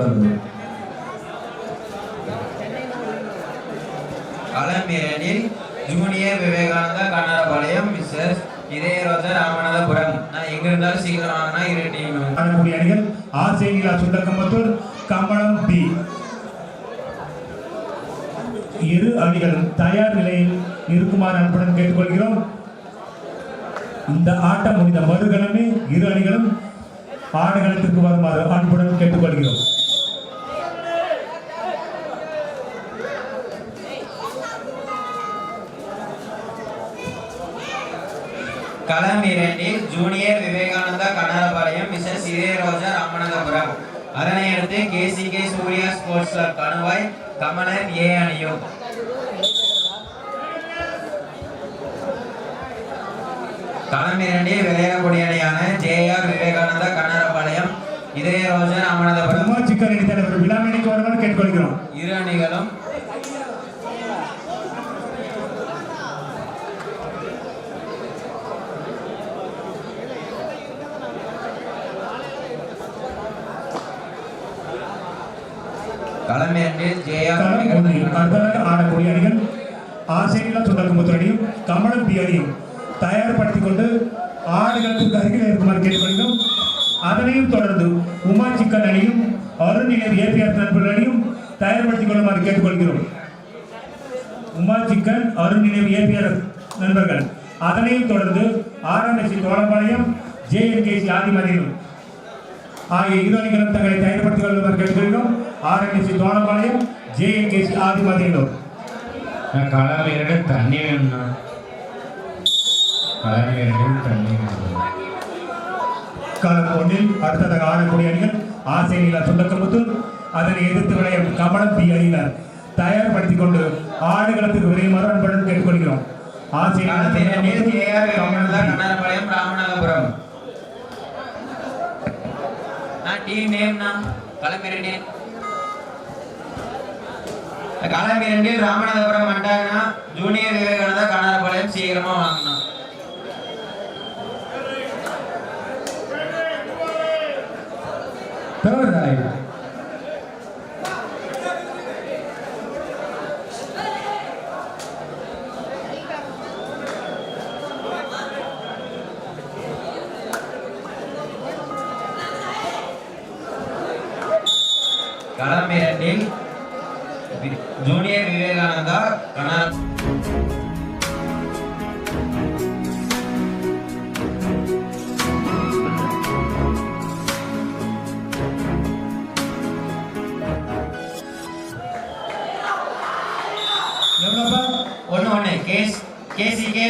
தொடர்ந்து களமிரண்டில் junior Vivekananda Kannarapalayam Mrs Idhaya Roja Ramanathapuram நான் எங்க இருந்தாலும் சீக்கிரம் வாங்கினா இரு டீம். ஆடக்கூடிய அணிகள் ஆசை நிலா சுண்டக்கம்பத்தூர் கம்பளம் பி இரு அணிகளும் தயார் நிலையில் இருக்குமாறு அன்புடன் கேட்டுக்கொள்கிறோம். இந்த ஆட்டம் முடிந்த மறுகணமே இரு அணிகளும் ஆடுகளத்திற்கு வருமாறு அன்புடன் கேட்டுக்கொள்கிறோம். களம் இரண்டில் ஜூனியர் விவேகானந்தா கண்ணாரபாளையம் மிஸ்ஸஸ் இதய ரோஜா ராமநாதபுரம். அதனை அடுத்து KCK Surya sports club Kanuvai Kamalan A அணியும். களம் இரண்டில் விளையாடக்கூடிய அணியான ஜேஆர் விவேகானந்தா கண்ணாரபாளையம் இதய ரோஜா ராமநாதபுரம். தலைவர் விழாமணிக்கு வருமாறு கேட்டுக்கொள்கிறோம். இரு அணிகளும் களம் இரண்டில் ஜேஆர் அடுத்ததாக ஆடக்கூடிய அணிகள் ஆசிரியர் சுண்டக்கம்பத்தூர் அணியும் கமலம் பி அணியும் தயார்படுத்திக் கொண்டு ஆடுகளத்திற்கு அருகில் இருக்குமாறு கேட்டுக்கொள்கிறோம். அதனையும் தொடர்ந்து உமா சிக்கன் அணியும் அருண்நிலையம் ஏபிஆர் நண்பர்கள் அணியும் தயார்படுத்திக் கொள்ளுமாறு கேட்டுக்கொள்கிறோம். உமா சிக்கன் அருண்நிலையம் ஏபிஆர் நண்பர்கள் அதனையும் தொடர்ந்து ஆர்என்எஸ்சி தோழப்பாளையம் ஜேஎன்கேசி ஆதிமதியிலும் ஆகிய இரு அணிகளும் தங்களை தயார்படுத்திக் கொள்ளுமாறு கேட்டுக்கொள்கிறோம். ஆர்என்எஸ்சி தோழப்பாளையம் ஜேஎன்கேசி ஆதிமதியிலும் நான் இரண்டு தண்ணி வேணும்ண்ணா. இரண்டு தண்ணி வேணும். ஒன்றில் அடுத்ததாக ஆடக்கூடிய அணிகள் ஆசை நிலா சுண்டக்கமுத்தூர் அதனை எதிர்த்து விளையும் கமலம் பி அணியினர் தயார்படுத்திக் கொண்டு ஆடுகளத்துக்கு விரையுமாறு அன்புடன் கேட்டுக்கொள்கிறோம். ஆசை நிலா களம் இரண்டில் ஜேஆர் சுண்டக்கமுத்தூர், விவேகானந்தா கமலம் பி. கண்ணாரபாளையம் ராமநாதபுரம் நான் டீம் நேம்னா களம் இரண்டில் காலம் இரண்டில் ராமநாதபுரம் வந்துட்டாங்கன்னா ஜூனியர் விவேகானந்தா கண்ணாரபாளையம் சீக்கிரமா வாங்கணும். Third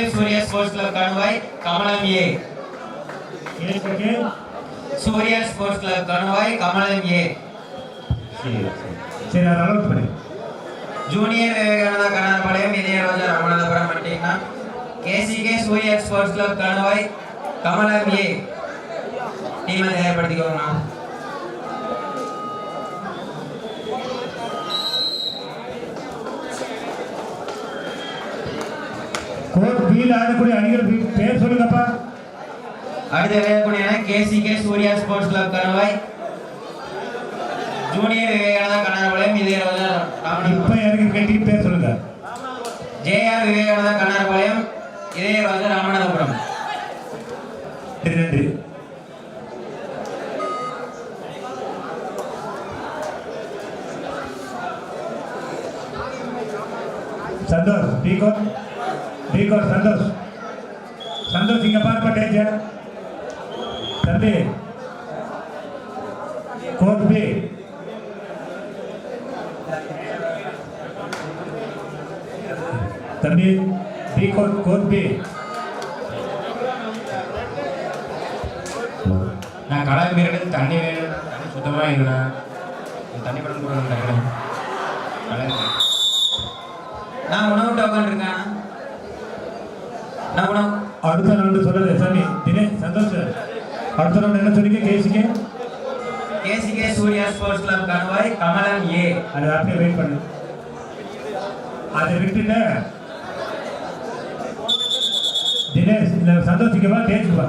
KCK Surya sports club Kanuvai Kamalam A. Surya sports club Kanuvai Kamalam A. சரி அதை அலோட் பண்ணு. ஜூனியர் விவேகானந்தா கண்ணாபாளையம் இதய ரோஜா ராமநாதபுரம் பண்ணிட்டீங்கன்னா KCK Surya sports club Kanuvai Kamalam A. டீமை தயார்படுத்திக்கோங்கண்ணா. பியில் ஆடக்கூடிய அணிகள் பேர் சொல்லுங்கப்பா. அடுத்த விளையாடக்கூடிய KCK Surya sports club Kanuvai junior Vivekananda Roja Ramanathapuram இப்போ இறங்கி கட்டி பேர் சொல்லுங்க. ஜேஆர் விவேகானந்தா கண்ணாபாளையம் இதய ரோஜா ராமநாதபுரம். நன்றி. சந்தோஷ் டீகோ டீகோ சந்தோஷ் சந்தோஷ் இங்க பார்ப்ப டேஞ்சர் தம்பி. கோட் தம்பி பி கோட் கோட் பி நான் கடாய் இரண்டு தண்ணி வேணும். தண்ணி சுத்தமாக இல்லைண்ணா தண்ணி படம் போடுறேன் களம் நான் உணவு டோக்கன் இருக்கேன் நான் உணவு அடுத்த ரவுண்டு சொல்லல சாமி தினே சந்தோஷ் அடுத்த ரவுண்டு என்ன சொன்னீங்க கேசிக்கு KCK Surya sports club Kanuvai Kamalam A அது அப்படியே வெயிட் பண்ணு. அதை விட்டுட்ட தினேஷ் சந்தோஷிக்கவா தேய்ச்சுப்பா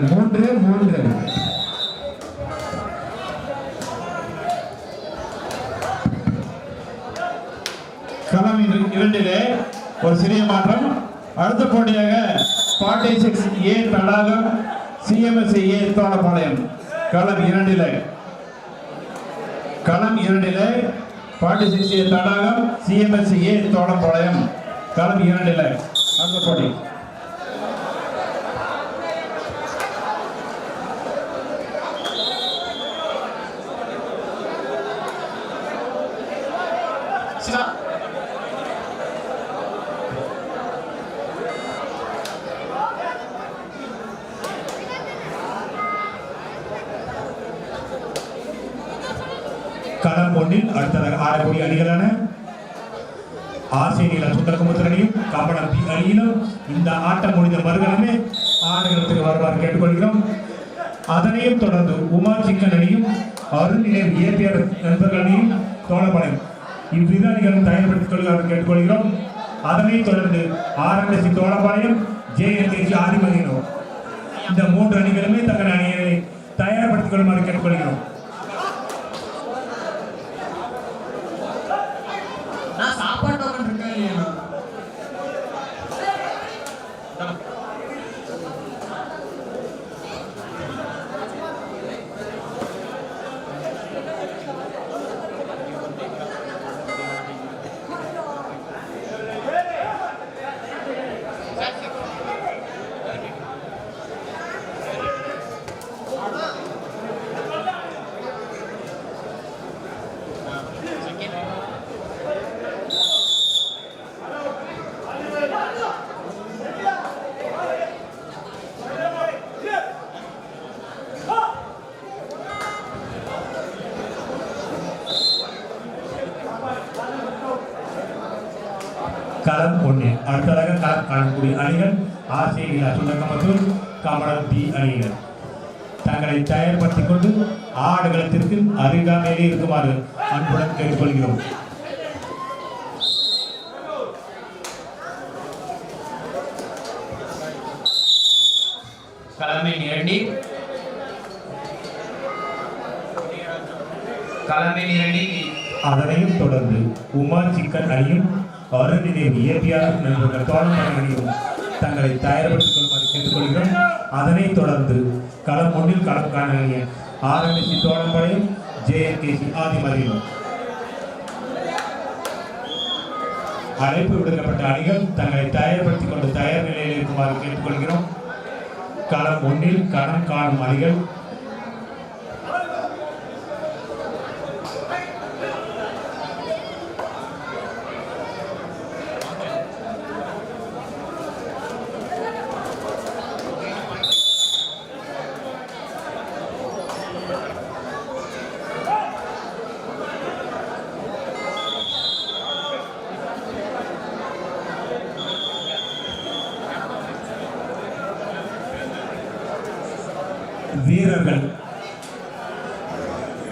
மூன்று மூன்று களம் இரண்டிலே ஒரு சிறிய மாற்றம். அடுத்த போட்டியாக forty six A Thadagam CMS A Thonapalayam களம் இரண்டிலே. களம் இரண்டிலே forty six A Thadagam CMS A Thonapalayam களம் இரண்டிலே. அடுத்த போட்டி. களம் ஒன்றில் அடுத்ததாக ஆடக்கூடிய அணிகளான ஆசிரியர் சுந்தரகுமுத்திரனையும் கமலம் பி அணியிலும் இந்த ஆட்டம் முடிந்த மறுகணமே ஆடுகளத்துக்கு வருவார் கேட்டுக்கொள்கிறோம். அதனையும் தொடர்ந்து உமா சிக்கன் அணியும் அருள்நிலையம் இயற்பியர் நண்பர்களையும் அணியும் தோழப்படையும் இவ்விரு அணிகளும் தயார்படுத்திக் கொள்கிறார் கேட்டுக்கொள்கிறோம். அதனைத் தொடர்ந்து ஆர்என்எஸ்சி தோழப்பாளையம் ஜேஎன்கேசி ஆதிமதியினோ இந்த மூன்று அணிகளுமே தங்கள் அணியை தயார்படுத்திக் கொள்ளுமாறு கேட்டுக்கொள்கிறோம் நான் சாப்பாடு டோக்கன் இருக்கா இல்லையா களம் ஒன்று அடுத்ததாக களம் காணக்கூடிய அணிகள் ஆசிரியர் சுண்டக்கமத்தூர் கமலம் பி அணியினர் தங்களை தயார்படுத்திக் கொண்டு ஆடுகளத்திற்கு அருகாமையிலே இருக்குமாறு அன்புடன் கேட்டுக்கொள்கிறோம். களமின் இரண்டில் களமின் இரண்டில் அதனையும் தொடர்ந்து உமா சிக்கன் அணியும் அருணிதேவி இயற்கையாளர் நண்பர்கள் தோழமையான தங்களை தயார்படுத்திக் கொள்ளுமாறு கேட்டுக்கொள்கிறோம். அதனைத் தொடர்ந்து களம் ஒன்றில் களம் காண ஆரம்பிசி ஆர்என்எஸ்சி தோழம்படையும் ஜேஎன்கேசி ஆதிமதியும். அழைப்பு விடுக்கப்பட்ட அணிகள் தங்களை தயார்படுத்திக் கொண்டு தயார் நிலையில் இருக்குமாறு கேட்டுக்கொள்கிறோம். களம் ஒன்றில் களம் காணும் அணிகள்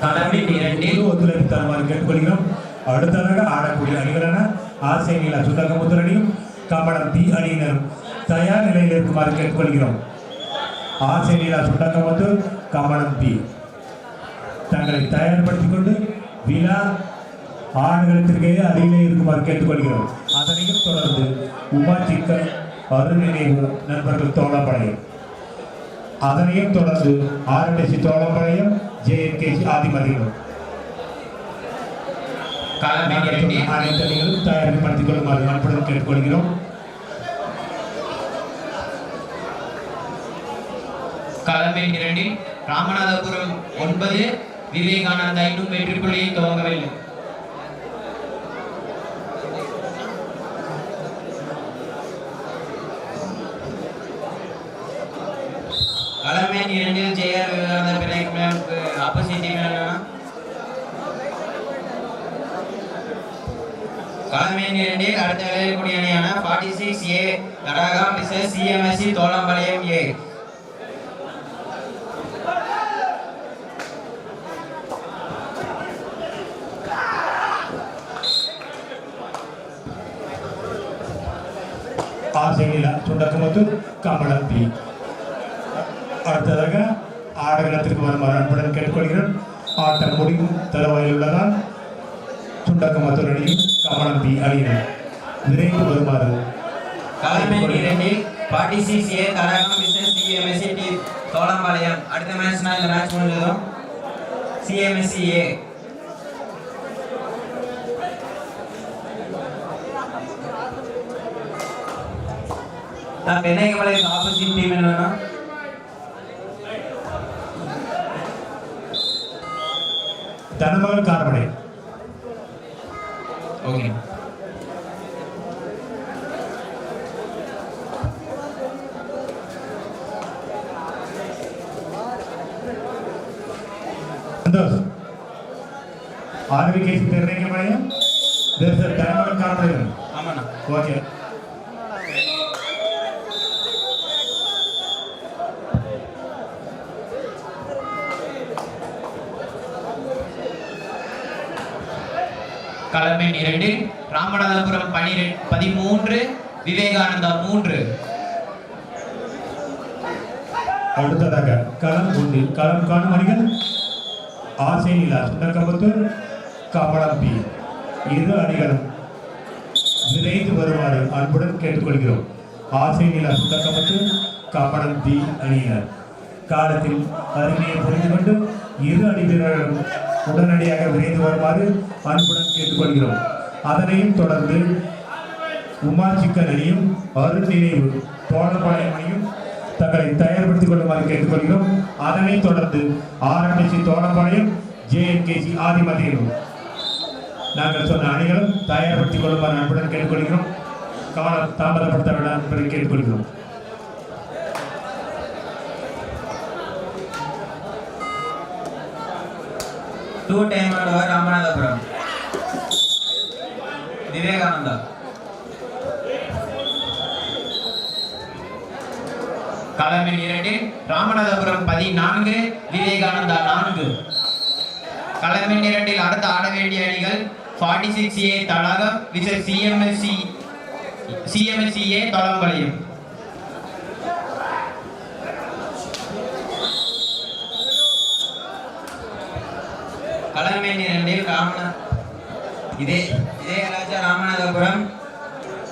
களமின் இரண்டில். முழு ஒத்துழைப்பு தருமாறு கேட்டுக்கொள்கிறோம். அடுத்ததாக ஆடக்கூடிய அணிகளான ஆசை நீலா சுண்டகமுத்தர் அணியும் கமலம் பி அணியினரும் தயார் நிலையில் இருக்குமாறு கேட்டுக்கொள்கிறோம். ஆசை நீலா சுண்டகமுத்தூர் கமலம் பி. தங்களை தயார்படுத்திக் கொண்டு விழா ஆடுகளத்திற்கு அருகிலே இருக்குமாறு கேட்டுக்கொள்கிறோம். அதனையும் தொடர்ந்து உமா சிக்கன் அருள்நினைவு நண்பர்கள் தோழப்படையும் அதனையும் தொடர்ந்து ஆர்என்எஸ்சி தோழம்பளையம் அனைத்து கொள்ளுமாறு கேட்டுக்கொள்கிறோம் களமின் இரண்டில் ராமநாதபுரம் ஒன்பது விவேகானந்தா இன்னும் வெற்றி புள்ளியை துவங்கவில்லை களமேன் இரண்டில் ஜெயர் விவேகானந்தா பிணைக்கு ஆப்போசிட் டீம் என்னன்னா களமேன் இரண்டில் அடுத்த விளையாடக்கூடிய அணியான ஃபார்ட்டி சிக்ஸ் ஏ தடாகம் மிஸ்எஸ் சிஎம்எஸ்சி தோளம்பாளையம் ஏ ஆசையில கமலம் பி அடுத்ததாக ஆடுகளத்திற்கு வருமாறு அன்புடன் கேட்டுக்கொள்கிறேன். ஆட்டம் முடிவு தருவாயில் உள்ளதால் சுண்டக்கமுத்து அணியும் கமலம் பி அணியினர் விரைந்து வருமாறு களமேன் இரண்டில் ஃபார்ட்டி சிக்ஸ் ஏ தடாகம் மிஸ்எஸ் சிஎம்எஸ்சி டி தோளம்பாளையம் அடுத்த மேட்ச்னா இந்த மேட்ச் முடிஞ்சதும் சிஎம்எஸ்சி ஏ நான் பெண்ணைக்கமலைக்கு ஆப்போசிட் டீம் என்னன்னா தனமகன் காரமடை ஓகே சந்தோஷ் ஆர்விகேசி திருநெல்வேலியும் தனமகன் காரமடை ஆமாண்ணா ஓகே களமேன் இரண்டு ராமநாதபுரம் பனிரெண்டு பதிமூன்று விவேகானந்தா மூன்று. அடுத்ததாக களம் ஒன்றில் களம் காணும் அணிகள் ஆசை நிலா சுண்டக்கம்பத்தூர் கமலம் பி. இரு அணிகளும் விரைந்து வருமாறு அன்புடன் கேட்டுக்கொள்கிறோம். ஆசை நிலா சுண்டக்கம்பத்தூர் கமலம் பி அணியினர். காலத்தில் அருமையை புரிந்து கொண்டு இரு அணி வீரர்களும் உடனடியாக விரைந்து வருமாறு அன்புடன் கேட்டுக்கொள்கிறோம். அதனையும் தொடர்ந்து உமா சிக்கன் அணியும் அருண் நினைவு அணியும் தங்களை தயார்படுத்திக் கொள்ளுமாறு கேட்டுக்கொள்கிறோம். அதனைத் தொடர்ந்து ஆர்எம்எஸ்சி தோழபாளையம் ஜேஎன்கேசி ஆதிமதியிலும் நாங்கள் சொன்ன அணிகளும் தயார்படுத்திக் கொள்ளுமாறு அன்புடன் கேட்டுக்கொள்கிறோம். காலம் தாமதப்படுத்த வேண்டாம் என்பதை கேட்டுக்கொள்கிறோம். டூ டைம் ஆடுவார் ராமநாதபுரம் விவேகானந்தா களமின் இரண்டு ராமநாதபுரம் பதினான்கு விவேகானந்தா நான்கு. கலமின் இரண்டில் அடுத்து ஆட வேண்டிய அணிகள் ஃபார்ட்டி சிக்ஸ் ஏ தடாகம் விசர் சிஎம்எஸ்சி சிஎம்எஸ்சிஏ ஏ தளம்பாளையம் களமேன் இரண்டில் ராமநா இதே இதயராஜா ராமநாதபுரம்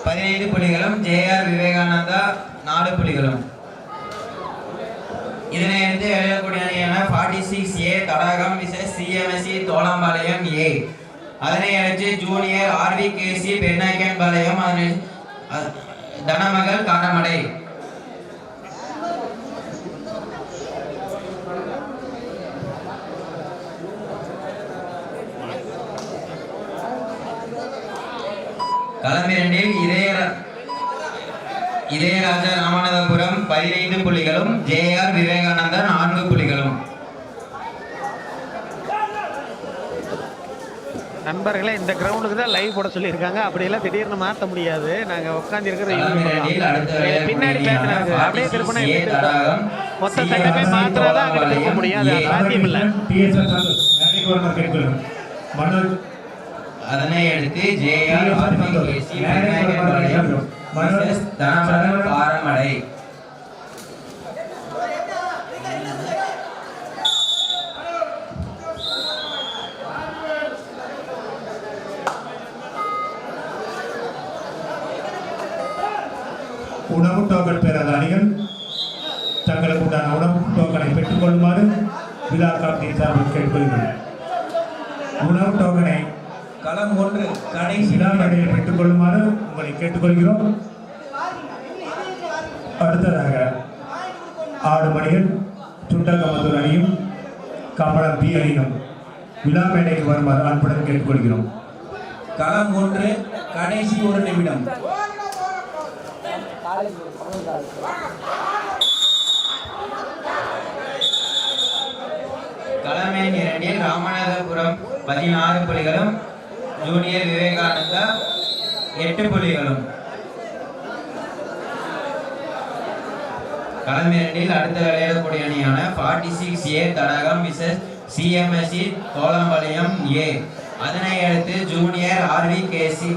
பதினைந்து புள்ளிகளும் ஜேஆர் விவேகானந்தா நாலு புள்ளிகளும் இதனை அடுத்து எழுதக்கூடிய அணியான ஃபார்ட்டி சிக்ஸ் ஏ தடாகம் விசஸ் சிஎம்எஸ்சி தோளாம்பாளையம் ஏ அதனை அடுத்து ஜூனியர் ஆர்வி கேசி பெண்ணாக்கியன் பாளையம் அதனை தனமகள் காரமடை களமிரண்டில் இதய இதயராஜா ராமநாதபுரம் பதினைந்து புள்ளிகளும் ஜேஆர் விவேகானந்தா நான்கு புள்ளிகளும். நண்பர்களே இந்த கிரவுண்டுக்கு தான் லைவ் போட சொல்லியிருக்காங்க. அப்படியெல்லாம் திடீர்னு மாற்ற முடியாது. நாங்க உட்காந்து இருக்கிற களமிரண்டில் அடுத்த பின்னாடி பேசுறாங்க. அப்படியே திருப்பினா மொத்த செட்டப்பே மாத்திராதான் அங்க திருப்ப அது சாத்தியம் இல்லை அதனை அடுத்து ஜேஆர் TSS ஆர்வி சந்தோஷ். பாளையம் உணவு டோக்கன் பெறாத அணிகள் தங்களுக்கு உண்டான உணவு டோக்கனை பெற்றுக்கொள்ளுமாறு விழா கமிட்டி சார்பில் கேட்டுக்கொள்கிறோம் உணவு களம் ஒன்று கடைசி விழா மேடையில் பெற்றுக்கொள்ளுமாறு உங்களை கேட்டுக்கொள்கிறோம். அடுத்ததாக ஆடு மணிகள் சுண்டக்கமத்தூர் அணியும் கமலம் பி அணியும் விழா மேடைக்கு வருமாறு அன்புடன் கேட்டுக்கொள்கிறோம். களம் ஒன்று கடைசி ஒரு நிமிடம். எண் இரண்டில் ராமநாதபுரம் பதினாறு புலிகளும் ஜூனியர் விவேகானந்தா எட்டு புலிகளும் கலமிரண்டில் அடுத்த விளையாடக்கூடிய அணியான ஃபார்ட்டி சிக்ஸ் ஏ தடகம் மிஸ்எஸ் சிஎம்எஸ்சி தோளம்பாளையம் ஏ அதனை அடுத்து ஜூனியர் ஆர்வி கேசி